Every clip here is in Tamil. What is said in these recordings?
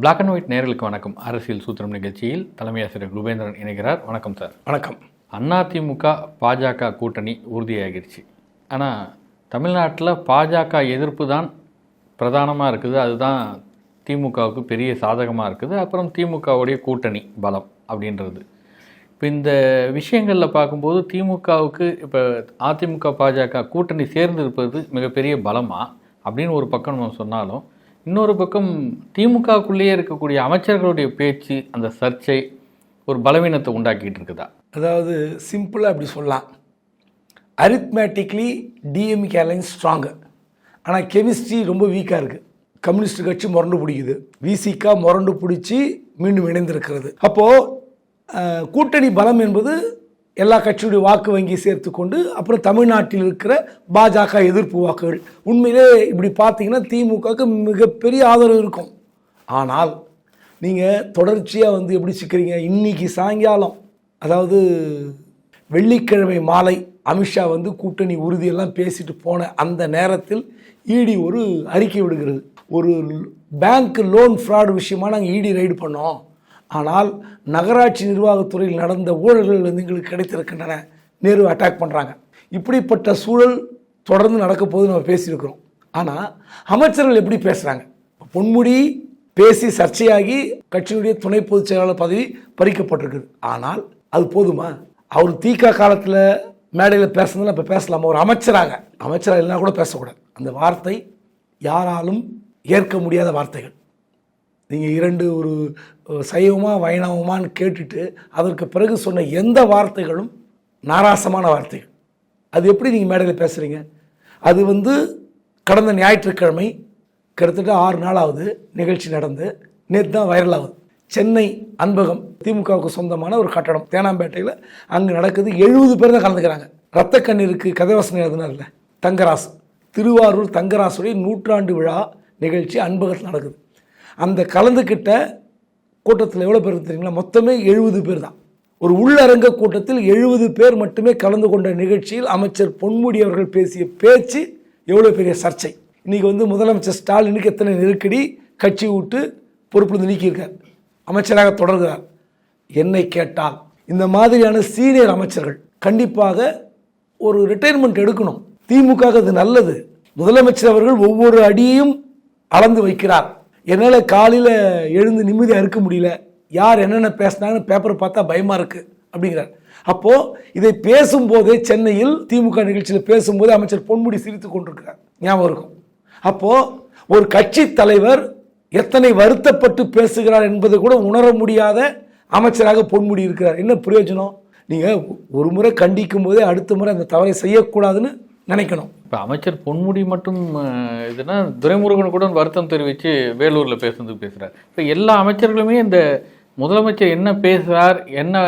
பிளாக் அண்ட் ஒயிட் நேர்களுக்கு வணக்கம். அரசியல் சூத்திரம் நிகழ்ச்சியில் தலைமை ஆசிரியர் குபேந்திரன் இணைகிறார். வணக்கம் சார். வணக்கம். அதிமுக பாஜக கூட்டணி உறுதியாகிருச்சு. ஆனால் தமிழ்நாட்டில் பாஜக எதிர்ப்பு தான் பிரதானமாக இருக்குது. அதுதான் திமுகவுக்கு பெரிய சாதகமாக இருக்குது. அப்புறம் திமுகவுடைய கூட்டணி பலம் அப்படின்றது. இப்போ இந்த விஷயங்களில் பார்க்கும்போது திமுகவுக்கு இப்போ அதிமுக பாஜக கூட்டணி சேர்ந்து இருப்பது மிகப்பெரிய பலமா அப்படின்னு ஒரு பக்கம் நம்ம சொன்னாலும் இன்னொரு பக்கம் திமுகக்குள்ளேயே இருக்கக்கூடிய அமைச்சர்களுடைய பேச்சு அந்த சர்ச்சை ஒரு பலவீனத்தை உண்டாக்கிட்டு இருக்குதா? அதாவது சிம்பிளாக அப்படி சொல்லலாம். அரித்மேட்டிக்லி டிஎம்கே அலைன்ஸ் ஸ்ட்ராங்கு ஆனால் கெமிஸ்ட்ரி ரொம்ப வீக்காக இருக்குது கம்யூனிஸ்ட் கட்சி முரண்டு பிடிக்குது. விசிகா முரண்டு பிடிச்சி மீண்டும் இணைந்திருக்கிறது. அப்போது கூட்டணி பலம் என்பது எல்லா கட்சியுடைய வாக்கு வங்கி சேர்த்து கொண்டு அப்புறம் தமிழ்நாட்டில் இருக்கிற பாஜக எதிர்ப்பு வாக்குகள் உண்மையிலே இப்படி பார்த்தீங்கன்னா திமுகவுக்கு மிகப்பெரிய ஆதரவு இருக்கும். ஆனால் நீங்கள் தொடர்ச்சியாக வந்து எப்படி சிக்கிறீங்க இன்னைக்கு சாயங்காலம் அதாவது வெள்ளிக்கிழமை மாலை அமித்ஷா வந்து கூட்டணி உறுதியெல்லாம் பேசிட்டு போன அந்த நேரத்தில் இடி ஒரு அறிக்கை விடுகிறது. ஒரு பேங்க் லோன் ஃப்ராடு விஷயமா நாங்கள் இடி ரைடு பண்ணோம். ஆனால் நகராட்சி நிர்வாகத்துறையில் நடந்த ஊழல்கள் வந்து எங்களுக்கு கிடைத்திருக்கின்றன. நேரு அட்டாக் பண்ணுறாங்க இப்படிப்பட்ட சூழல் தொடர்ந்து நடக்க போது நம்ம பேசியிருக்கிறோம். ஆனால் அமைச்சர்கள் எப்படி பேசுகிறாங்க பொன்முடி பேசி சர்ச்சையாகி கட்சியினுடைய துணை பொதுச் செயலாளர் பதவி பறிக்கப்பட்டிருக்குது. ஆனால் அது போதுமா? அவர் தீகா காலத்தில் மேடையில் பேசுனதில் இப்போ பேசலாமா? ஒரு அமைச்சராக. அமைச்சராக இல்லைனா கூட பேசக்கூடாது. அந்த வார்த்தை யாராலும் ஏற்க முடியாத வார்த்தைகள். நீங்கள் இரண்டு ஒரு சைவமா வைணவமான்னு கேட்டுட்டு அதற்கு பிறகு சொன்ன எந்த வார்த்தைகளும் நாராசமான வார்த்தைகள். அது எப்படி நீங்கள் மேடையில் பேசுகிறீங்க அது வந்து கடந்த ஞாயிற்றுக்கிழமை கிட்டத்தட்ட ஆறு நாள் ஆகுது நிகழ்ச்சி நடந்து நேற்று தான் வைரல் ஆகுது. சென்னை அன்பகம் திமுகவுக்கு சொந்தமான ஒரு கட்டடம் தேனாம்பேட்டையில் அங்கே நடக்குது. எழுபது பேர் தான் கலந்துக்கிறாங்க. ரத்த கண்ணீருக்கு கதைவசனம் எழுதினார்ல தங்கராசு. திருவாரூர் தங்கராசுடைய நூற்றாண்டு விழா நிகழ்ச்சி அன்பகத்தில் நடக்குது. அந்த கலந்துக்கிட்ட கூட்டத்தில் எவ்வளோ பேர் தெரியுங்களா? மொத்தமே எழுபது பேர் தான். ஒரு உள்ளரங்க கூட்டத்தில் எழுபது பேர் மட்டுமே கலந்து கொண்ட நிகழ்ச்சியில் அமைச்சர் பொன்முடி அவர்கள் பேசிய பேச்சு எவ்வளோ பெரிய சர்ச்சை. இன்றைக்கி வந்து முதலமைச்சர் ஸ்டாலினுக்கு எத்தனை நெருக்கடி கட்சி விட்டு பொறுப்புலேருந்து நீக்கியிருக்கார். அமைச்சராக தொடர்கிறார். என்னை கேட்டால் இந்த மாதிரியான சீனியர் அமைச்சர்கள் கண்டிப்பாக ஒரு ரிட்டையர்மெண்ட் எடுக்கணும். திமுக அது நல்லது. முதலமைச்சர் அவர்கள் ஒவ்வொரு அடியையும் அளந்து வைக்கிறார். என்னால் காலையில் எழுந்து நிம்மதியாக இருக்க முடியல. யார் என்னென்ன பேசினாங்கன்னு பேப்பர் பார்த்தா பயமாக இருக்குது அப்படிங்கிறார். அப்போது இதை பேசும்போதே சென்னையில் திமுக நிகழ்ச்சியில் பேசும்போதே அமைச்சர் பொன்முடி சிரித்து கொண்டிருக்கிறார். ஞாபகம் இருக்கும். அப்போது ஒரு கட்சி தலைவர் எத்தனை வருத்தப்பட்டு பேசுகிறார் என்பதை கூட உணர முடியாத அமைச்சராக பொன்முடி இருக்கிறார். என்ன பிரயோஜனம்? நீங்கள் ஒரு முறை கண்டிக்கும் போதே அடுத்த முறை அந்த தவறை செய்யக்கூடாதுன்னு நினைக்கணும். இப்போ அமைச்சர் பொன்முடி மட்டும் இதுனா துரைமுருகன் கூட வருத்தம் தெரிவித்து வேலூரில் பேசுனதுக்கு பேசுகிறார் இப்போ எல்லா அமைச்சர்களுமே இந்த முதலமைச்சர் என்ன பேசுகிறார் என்ன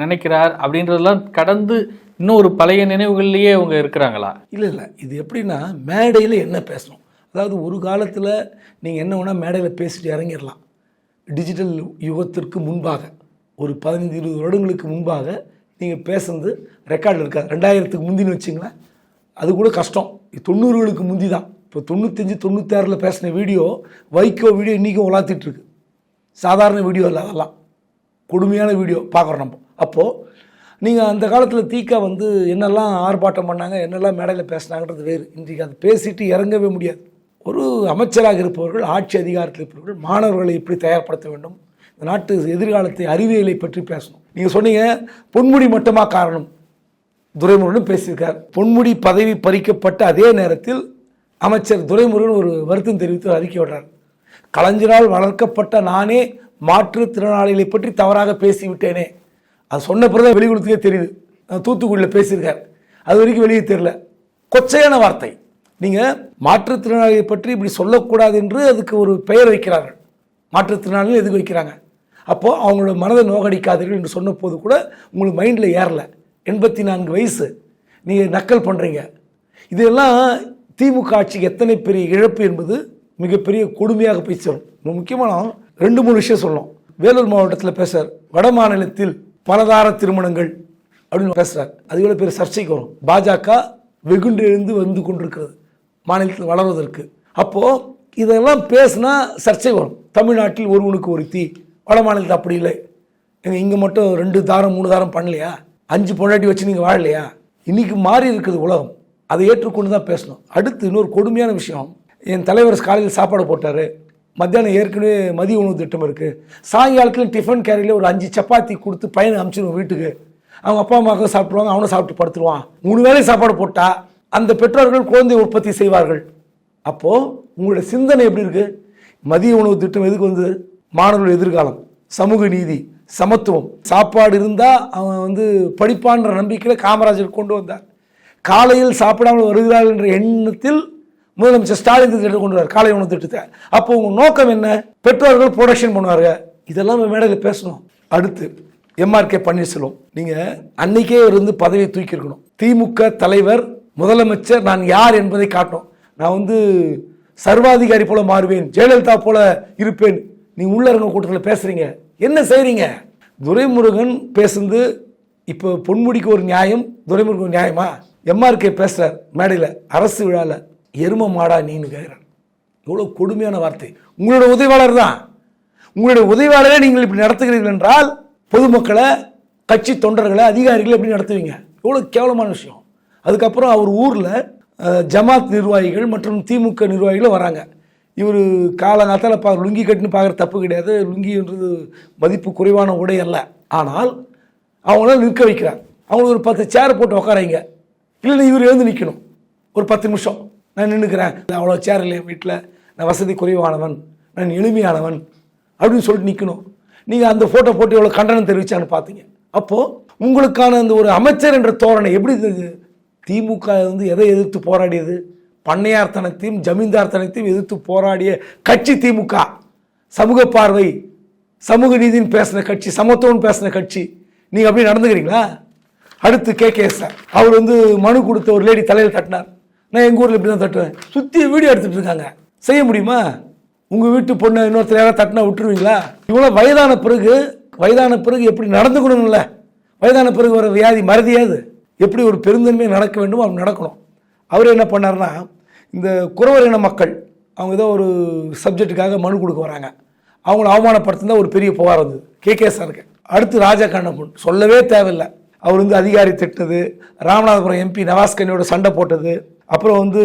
நினைக்கிறார் அப்படின்றதெல்லாம் கடந்து இன்னும் ஒரு பழைய நினைவுகள்லேயே அவங்க இருக்கிறாங்களா? இல்லை இல்லை. இது எப்படின்னா மேடையில் என்ன பேசணும். அதாவது ஒரு காலத்தில் நீங்கள் என்ன வேணால் மேடையில் பேசிட்டு இறங்கிடலாம். டிஜிட்டல் யுகத்திற்கு முன்பாக ஒரு பதினைந்து இருபது வருடங்களுக்கு முன்பாக நீங்கள் பேசுனது ரெக்கார்டில் இருக்காது ரெண்டாயிரத்துக்கு முந்தின்னு வச்சிங்களேன். அது கூட கஷ்டம். தொண்ணூறுகளுக்கு முந்தி தான் இப்போ தொண்ணூத்தஞ்சு தொண்ணூத்தாறில் பேசின வீடியோ வைகோ வீடியோ இன்றைக்கும் உலாத்திட்டுருக்கு. சாதாரண வீடியோ இல்லை அதெல்லாம். கொடுமையான வீடியோ பார்க்குறோம் நம்ம. அப்போது நீங்கள் அந்த காலத்தில் தீக்கா வந்து என்னெல்லாம் ஆர்ப்பாட்டம் பண்ணாங்க என்னெல்லாம் மேடையில் பேசினாங்கன்றது வேறு. இன்றைக்கு அதை பேசிட்டு இறங்கவே முடியாது. ஒரு அமைச்சராக இருப்பவர்கள் ஆட்சி அதிகாரத்தில் இருப்பவர்கள் மாணவர்களை எப்படி தயார்படுத்த வேண்டும்? இந்த நாட்டு எதிர்காலத்தை அறிவியலை பற்றி பேசணும். நீங்கள் சொன்னீங்க பொன்முடி மட்டுமா காரணம்? துரைமுருகனும் பேசியிருக்கார். பொன்முடி பதவி பறிக்கப்பட்ட அதே நேரத்தில் அமைச்சர் துரைமுருகன் ஒரு வருத்தம் தெரிவித்து அறிக்கை விடுறார். கலைஞரால் வளர்க்கப்பட்ட நானே மாற்றுத்திறனாளிகளை பற்றி தவறாக பேசிவிட்டேனே. அது சொன்ன பிறகு வெளியுறத்துக்கே தெரியுது. தூத்துக்குடியில் பேசியிருக்கார். அது வரைக்கும் வெளியே தெரியல. கொச்சையான வார்த்தை. நீங்கள் மாற்றுத்திறனாளிகளை பற்றி இப்படி சொல்லக்கூடாது என்று அதுக்கு ஒரு பெயர் வைக்கிறார்கள். மாற்றுத்திறனாளிகள் எதுக்கு வைக்கிறாங்க? அப்போது அவங்களோட மனதை நோகடிக்காதீர்கள் என்று சொன்ன போது கூட உங்களுக்கு மைண்டில் ஏறலை. எண்பத்தி நான்கு வயசு. நீங்கள் நக்கல் பண்ணுறீங்க இதெல்லாம் திமுக ஆட்சிக்கு எத்தனை பெரிய இழப்பு என்பது மிகப்பெரிய கொடுமையாக போய் சேரும். முக்கியமான ரெண்டு மூணு விஷயம் சொல்லணும். வேலூர் மாவட்டத்தில் பேசுகிறார் வட மாநிலத்தில் பலதார திருமணங்கள் அப்படின்னு பேசுகிறார் அது எவ்வளோ பெரிய சர்ச்சைக்கு வரும். பாஜக வெகுண்டு எழுந்து வந்து கொண்டிருக்கிறது மாநிலத்தில் வளர்வதற்கு. அப்போது இதெல்லாம் பேசுனா சர்ச்சை வரும். தமிழ்நாட்டில் ஒருவனுக்கு ஒருத்தி வட மாநிலத்தில் அப்படி இல்லை. இங்கே மட்டும் ரெண்டு தாரம் மூணு தாரம் பண்ணலையா? அஞ்சு பொண்டாட்டி வச்சு நீங்கள் வாழலையா? இன்றைக்கி மாறி இருக்குது உலகம். அதை ஏற்றுக்கொண்டு தான் பேசணும். அடுத்து இன்னொரு கொடுமையான விஷயம். என் தலைவர் காலையில் சாப்பாடு போட்டார். மத்தியானம் ஏற்கனவே மதிய உணவு திட்டம் இருக்குது சாயங்காலத்தில் டிஃபன் கேரியில் ஒரு அஞ்சு சப்பாத்தி கொடுத்து பையனை அனுப்பிச்சிடுவோம் வீட்டுக்கு. அவங்க அப்பா அம்மாவுக்கு சாப்பிடுவாங்க அவனும் சாப்பிட்டு படுத்துருவான். மூணு வேலை சாப்பாடு போட்டால் அந்த பெற்றோர்கள் குழந்தை உற்பத்தி செய்வார்கள். அப்போது உங்களுடைய சிந்தனை எப்படி இருக்குது மதிய உணவு திட்டம் எதுக்கு வந்து மாணவர்கள் எதிர்காலம் சமூக நீதி. சமத்துவம். சாப்பாடு இருந்தால் அவன் வந்து படிப்பான்ற நம்பிக்கையில் காமராஜர் கொண்டு வந்தார். காலையில் சாப்பிடாமல் வருகிறார்கள் என்ற எண்ணத்தில் முதலமைச்சர் ஸ்டாலின் திட்டத்தை கொண்டு வரார் காலை உணவு திட்டத்தை. அப்போ உங்கள் நோக்கம் என்ன? பெற்றோர்கள் ப்ரொடக்ஷன் பண்ணுவாங்க இதெல்லாம் மேடையில் பேசணும். அடுத்து எம்ஆர்கே பன்னீர்செல்வம். நீங்கள் அன்னைக்கே இருந்து பதவியை தூக்கியிருக்கணும் திமுக தலைவர் முதலமைச்சர் நான் யார் என்பதை காட்டணும். நான் வந்து சர்வாதிகாரி போல மாறுவேன். ஜெயலலிதா போல இருப்பேன். நீ உள்ளரங்க கூட்டத்தில் பேசுகிறீங்க என்ன செய்கிறீங்க துரைமுருகன் பேசுனது இப்போ பொன்முடிக்கு ஒரு நியாயம் துரைமுருகன் நியாயமா? எம்ஆர்கே பேசுகிறார் மேடையில் அரசு விழாவில் எரும மாடா நீன்னு கேட்குறார் எவ்வளோ கொடுமையான வார்த்தை. உங்களோட உதவியாளர் தான். உங்களுடைய உதவியாளரே நீங்கள் இப்படி நடத்துகிறீர்கள் என்றால் பொதுமக்களை கட்சி தொண்டர்களை அதிகாரிகளை எப்படி நடத்துவீங்க? எவ்வளோ கேவலமான விஷயம். அதுக்கப்புறம் அவர் ஊரில் ஜமாத் நிர்வாகிகள் மற்றும் திமுக நிர்வாகிகளும் வராங்க. இவர் காலங்காத்தால் பா லுங்கி கட்டுன்னு பார்க்குற தப்பு கிடையாது. லுங்கின்றது மதிப்பு குறைவான உடை அல்ல. ஆனால் அவங்கள நிற்க வைக்கிறார். அவங்களுக்கு ஒரு பத்து சேர் போட்டு உட்காரைங்க இல்லைன்னா இவர் எழுந்து நிற்கணும் ஒரு பத்து நிமிஷம். நான் நின்றுக்கிறேன் அவ்வளோ சேர் இல்லை வீட்டில் நான் வசதி குறைவானவன். நான் எளிமையானவன். அப்படின்னு சொல்லிட்டு நிற்கணும் நீங்கள் அந்த ஃபோட்டோ போட்டு எவ்வளோ கண்டனம் தெரிவிச்சான்னு பார்த்தீங்க அப்போது உங்களுக்கான அந்த ஒரு அமைச்சர் என்ற தோரணை எப்படி திமுக வந்து எதை எதிர்த்து போராடியது? பண்ணையார்த்தனத்தையும் ஜமீன்தார்த்தனத்தையும் எதிர்த்து போராடிய கட்சி திமுக. சமூக பார்வை சமூக நீதின்னு பேசின கட்சி சமத்துவம் பேசின கட்சி. நீங்கள் அப்படி நடந்துக்கிறீங்களா? அடுத்து கே. கே. சார் அவர் வந்து மனு கொடுத்த ஒரு லேடி தலையில் தட்டினார். நான் எங்கள் ஊரில் இப்படி தான் தட்டுவேன். சுற்றி வீடியோ எடுத்துகிட்டு இருக்காங்க. செய்ய முடியுமா? உங்கள் வீட்டு பொண்ணை இன்னொருத்தர் யாராவது தட்டினா விட்டுருவீங்களா? இவ்வளோ வயதான பிறகு வயதான பிறகு எப்படி நடந்துக்கணும்ல? வயதான பிறகு வர வியாதி மறதியாது எப்படி ஒரு பெருந்தன்மையாக நடக்க வேண்டுமோ அவன் நடக்கணும். அவர் என்ன பண்ணார்னா இந்த குறவர் இன மக்கள் அவங்க ஏதோ ஒரு சப்ஜெக்ட்டுக்காக மனு கொடுக்க வராங்க. அவங்கள அவமானப்படுத்தினா ஒரு பெரிய புகார் வந்தது. கே. கே. சாருக்கு. அடுத்து ராஜா கண்ணப்பன் சொல்லவே தேவையில்லை. அவர் வந்து அதிகாரி திட்டது. ராமநாதபுரம் எம்பி நவாஸ்கனியோட சண்டை போட்டது. அப்புறம் வந்து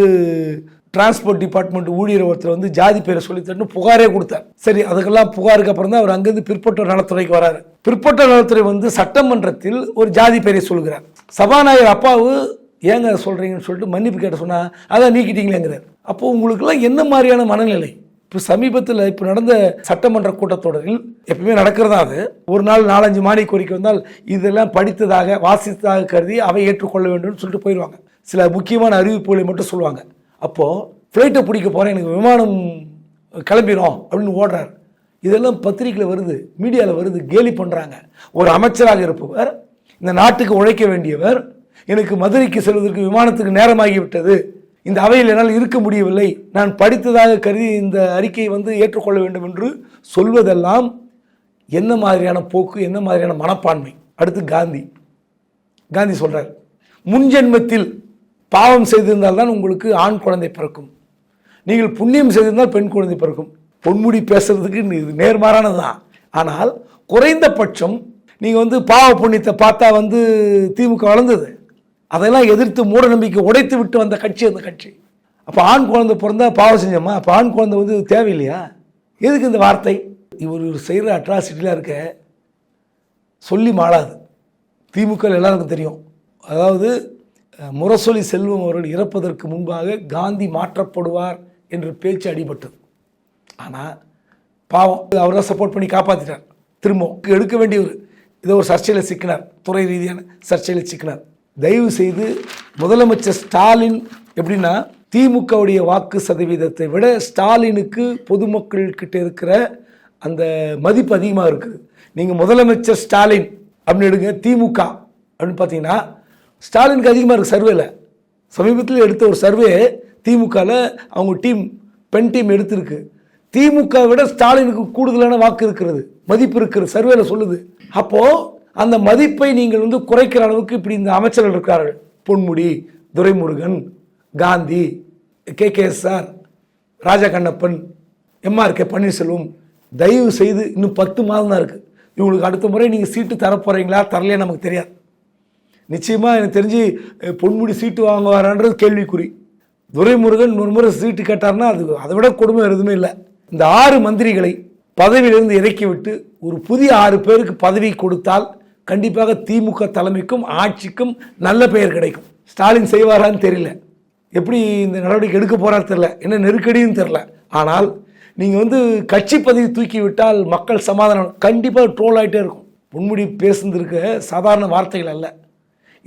டிரான்ஸ்போர்ட் டிபார்ட்மெண்ட் ஊழியர் ஒருத்தர் வந்து ஜாதி பேரை சொல்லி தரணும் புகாரே கொடுத்தார். சரி அதுக்கெல்லாம் புகாருக்கு அப்புறம் தான் அவர் அங்கேருந்து பிற்பட்டோர் நலத்துறைக்கு வராரு. பிற்பட்டோர் நலத்துறை வந்து சட்டமன்றத்தில் ஒரு ஜாதி பேரை சொல்கிறார். சபாநாயகர் அப்பாவு ஏங்க சொல்கிறீங்கன்னு சொல்லிட்டு மன்னிப்பு கேட்ட சொன்னால் அதான் நீக்கிட்டீங்களேங்கிறார். அப்போ உங்களுக்கெல்லாம் என்ன மாதிரியான மனநிலை? இப்போ சமீபத்தில் இப்போ நடந்த சட்டமன்ற கூட்டத்தொடரில் எப்பவுமே நடக்கிறதா அது. ஒரு நாள் நாலஞ்சு மாடி கோரிக்கை வந்தால் இதெல்லாம் படித்ததாக வாசித்ததாக கருதி அவை ஏற்றுக்கொள்ள வேண்டும்னு சொல்லிட்டு போயிடுவாங்க. சில முக்கியமான அறிவிப்புகளை மட்டும் சொல்லுவாங்க. அப்போது ஃப்ளைட்டை பிடிக்க போகிறேன் எனக்கு விமானம் கிளம்பிடும் அப்படின்னு ஓடுறார். இதெல்லாம் பத்திரிக்கையில் வருது மீடியாவில் வருது கேலி பண்ணுறாங்க ஒரு அமைச்சராக இருப்பவர் இந்த நாட்டுக்கு உழைக்க வேண்டியவர் எனக்கு மதுரைக்கு செல்வதற்கு விமானத்துக்கு நேரமாகிவிட்டது. இந்த அவையில் என்னால் இருக்க முடியவில்லை. நான் படித்ததாக கருதி இந்த அறிக்கையை வந்து ஏற்றுக்கொள்ள வேண்டும் என்று சொல்வதெல்லாம் என்ன மாதிரியான போக்கு என்ன மாதிரியான மனப்பான்மை? அடுத்து காந்தி. காந்தி சொல்கிறார் முன்ஜென்மத்தில் பாவம் செய்திருந்தால் தான் உங்களுக்கு ஆண் குழந்தை பிறக்கும். நீங்கள் புண்ணியம் செய்திருந்தால் பெண் குழந்தை பிறக்கும். பொன்முடி பேசுறதுக்கு இது நேர்மாறானது தான் ஆனால் குறைந்தபட்சம் நீங்கள் வந்து பாவ புண்ணியத்தை பார்த்தா வந்து திமுக வளர்ந்தது. அதெல்லாம் எதிர்த்து மூட நம்பிக்கை உடைத்து விட்டு வந்த கட்சி அந்த கட்சி. அப்போ ஆண் குழந்தை பிறந்தா பாவம் செஞ்சோமா? அப்போ ஆண் குழந்தை வந்து தேவையில்லையா? எதுக்கு இந்த வார்த்தை? இவர் இவர் செய்கிற அட்ராசிட்டிலாம் இருக்க சொல்லி மாளாது. திமுக எல்லாருக்கும் தெரியும். அதாவது முரசொலி செல்வம் அவர்கள் இறப்பதற்கு முன்பாக காந்தி மாற்றப்படுவார் என்ற பேச்சு அடிபட்டது. ஆனால் பாவம். அவரை சப்போர்ட் பண்ணி காப்பாற்றிட்டார் திரும்ப எடுக்க வேண்டியவர். இதை ஒரு சர்ச்சையில் சிக்கினார். துறை ரீதியான சர்ச்சையில் சிக்கினார். தயவு செய்து முதலமைச்சர் ஸ்டாலின் எப்படின்னா திமுகவுடைய வாக்கு சதவீதத்தை விட ஸ்டாலினுக்கு பொதுமக்கள் கிட்ட இருக்கிற அந்த மதிப்பு அதிகமாக இருக்குது. நீங்கள் முதலமைச்சர் ஸ்டாலின் அப்படின்னு எடுங்க திமுக அப்படின்னு பார்த்தீங்கன்னா ஸ்டாலினுக்கு அதிகமாக இருக்குது சர்வேல சமீபத்தில் எடுத்த ஒரு சர்வே திமுகவில் அவங்க டீம் பெண் டீம் எடுத்திருக்கு. திமுக விட ஸ்டாலினுக்கு கூடுதலான வாக்கு இருக்கிறது மதிப்பு இருக்கிறது சர்வேல சொல்லுது. அப்போது அந்த மதிப்பை நீங்கள் வந்து குறைக்கிற அளவுக்கு இப்படி இந்த அமைச்சர்கள் இருக்கிறார்கள். Ponmudi Duraimurugan Gandhi K. K. Sir Raja Kannappan MR K. Panneerselvam தயவு செய்து இன்னும் பத்து மாதம் தான் இருக்குது இவங்களுக்கு அடுத்த முறை நீங்கள் சீட்டு தரப்போகிறீங்களா போகிறீங்களா நமக்கு தெரியாது. நிச்சயமாக எனக்கு தெரிஞ்சு பொன்முடி சீட்டு வாங்குவாரான்றது கேள்விக்குறி. துரைமுருகன் ஒரு முறை சீட்டு கேட்டார்னா அது அதை விட கொடுமை எதுவுமே இல்லை. இந்த ஆறு மந்திரிகளை பதவியிலிருந்து இறக்கிவிட்டு ஒரு புதிய ஆறு பேருக்கு பதவி கொடுத்தால் கண்டிப்பாக திமுக தலைமைக்கும் ஆட்சிக்கும் நல்ல பெயர் கிடைக்கும். ஸ்டாலின் செய்வாரான்னு தெரியல. எப்படி இந்த நடவடிக்கை எடுக்க போறாரு தெரில என்ன நெருக்கடின்னு தெரில ஆனால் நீங்கள் வந்து கட்சி பதவி தூக்கி விட்டால் மக்கள் சமாதானம் கண்டிப்பாக ட்ரோல் ஆகிட்டே இருக்கும். பொன்முடி பேசுந்திருக்க சாதாரண வார்த்தைகள் அல்ல.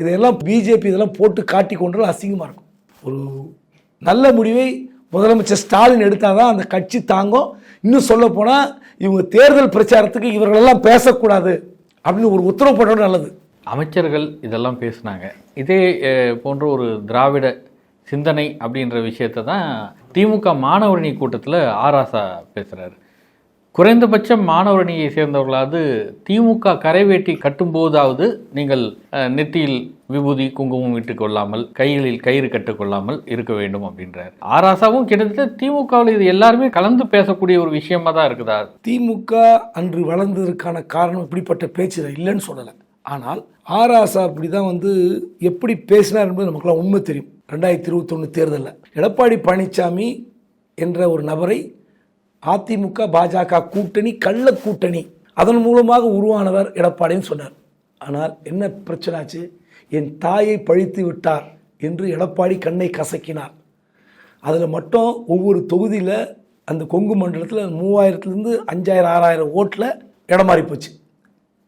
இதையெல்லாம் பிஜேபி இதெல்லாம் போட்டு காட்டி கொண்டால் அசிங்கமாக இருக்கும். ஒரு நல்ல முடிவை முதலமைச்சர் ஸ்டாலின் எடுத்தால் தான் அந்த கட்சி தாங்கும். இன்னும் சொல்லப்போனால் இவங்க தேர்தல் பிரச்சாரத்துக்கு இவர்களெல்லாம் பேசக்கூடாது. அப்படின்னு ஒரு உத்தரவு போட்டோம் நல்லது. அமைச்சர்கள் இதெல்லாம் பேசுனாங்க. இதே போன்ற ஒரு திராவிட சிந்தனை அப்படின்ற விஷயத்தை தான் திமுக மாணவரணி கூட்டத்தில் ஆராசா பேசுகிறாரு குறைந்தபட்சம் மாணவரணியை சேர்ந்தவர்களாவது திமுக கரைவேட்டி கட்டும்போதாவது நீங்கள் நெத்தியில் விபூதி குங்குமம் இட்டுக் கொள்ளாமல் கைகளில் கயிறு கட்டுக்கொள்ளாமல் இருக்க வேண்டும் அப்படின்றார். ஆராசாவும் கிட்டத்தட்ட திமுகவில் இது எல்லாருமே கலந்து பேசக்கூடிய ஒரு விஷயமா தான் இருக்குதா? திமுக அன்று வளர்ந்ததற்கான காரணம் இப்படிப்பட்ட பேச்சு இல்லைன்னு சொல்லலை. ஆனால் ஆராசா அப்படி தான் வந்து எப்படி பேசினார் என்பது நமக்குலாம் உண்மை தெரியும். ரெண்டாயிரத்தி இருபத்தொன்று தேர்தலில். எடப்பாடி பழனிசாமி என்ற ஒரு நபரை அதிமுக பாஜக கூட்டணி கள்ள கூட்டணி அதன் மூலமாக உருவானவர் எடப்பாடின்னு சொன்னார். ஆனால் என்ன பிரச்சனை ஆச்சு? என் தாயை பழித்து விட்டார் என்று எடப்பாடி கண்ணை கசக்கினார். அதில் மட்டும் ஒவ்வொரு தொகுதியில் அந்த கொங்கு மண்டலத்தில் மூவாயிரத்துலேருந்து அஞ்சாயிரம் ஆறாயிரம் ஓட்டில் இடம் போச்சு.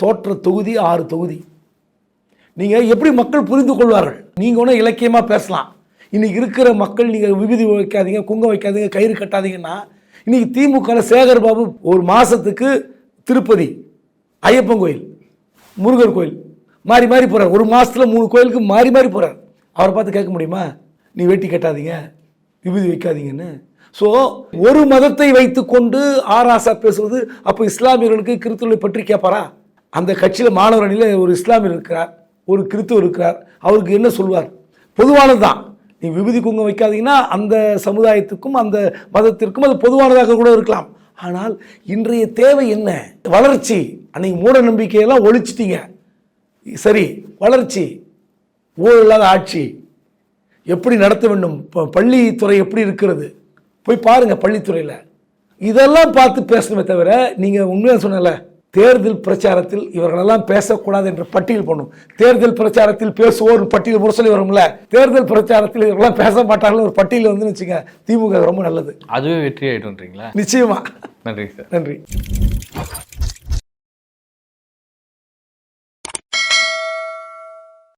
தோற்ற தொகுதி ஆறு தொகுதி. நீங்கள் எப்படி மக்கள் புரிந்து கொள்வார்கள்? நீங்கள் ஒன்றும் இலக்கியமாக பேசலாம். இன்றைக்கி இருக்கிற மக்கள் நீங்கள் விபூதி வைக்காதீங்க குங்கம் வைக்காதீங்க கயிறு கட்டாதீங்கன்னா இன்றைக்கி திமுக சேகர் பாபு ஒரு மாதத்துக்கு திருப்பதி ஐயப்பன் கோயில் முருகர் கோயில் மாறி மாறி போகிறார் ஒரு மாதத்தில் மூணு கோயிலுக்கு மாறி மாறி போகிறார் அவரை பார்த்து கேட்க முடியுமா? நீ வேட்டி கட்டாதீங்க. விபூதி வைக்காதீங்கன்னு. ஸோ ஒரு மதத்தை வைத்துக்கொண்டு ஆராசா பேசுவது அப்போ இஸ்லாமியர்களுக்கு கிறிஸ்துவை பற்றி கேட்பாரா? அந்த கட்சியில் மாணவர் அணியில் ஒரு இஸ்லாமியர் இருக்கிறார். ஒரு கிறித்துவர் இருக்கிறார். அவருக்கு என்ன சொல்வார்? பொதுவானது தான். நீ விபூதி குங்கம் வைக்காதீங்கன்னா அந்த சமுதாயத்துக்கும் அந்த மதத்திற்கும் அது பொதுவானதாக கூட இருக்கலாம். ஆனால் இன்றைய தேவை என்ன? வளர்ச்சி. அன்னைக்கு மூட நம்பிக்கையெல்லாம் ஒழிச்சிட்டீங்க. சரி வளர்ச்சி ஊழல் இல்லாத ஆட்சி. எப்படி நடத்த வேண்டும்? பள்ளித்துறை எப்படி இருக்கிறது? போய் பாருங்க பள்ளித்துறையில். இதெல்லாம் பார்த்து பேசணுமே தவிர நீங்கள் உண்மையாக சொன்னல தேர்தல் பிரச்சாரத்தில் இவர்களெல்லாம் பேசக்கூடாது என்ற பட்டியல் பண்ணும் தேர்தல் பிரச்சாரத்தில் பேசுவோர் பட்டியல் போட சொல்லி வரும்ல. தேர்தல் பிரச்சாரத்தில் இவர்களெல்லாம் பேச மாட்டாங்கன்னு ஒரு பட்டியல் வந்து வச்சுங்க திமுக ரொம்ப நல்லது. அதுவே வெற்றி ஆயிடும்ன்றீங்களா? நிச்சயமா. நன்றி சார். நன்றி.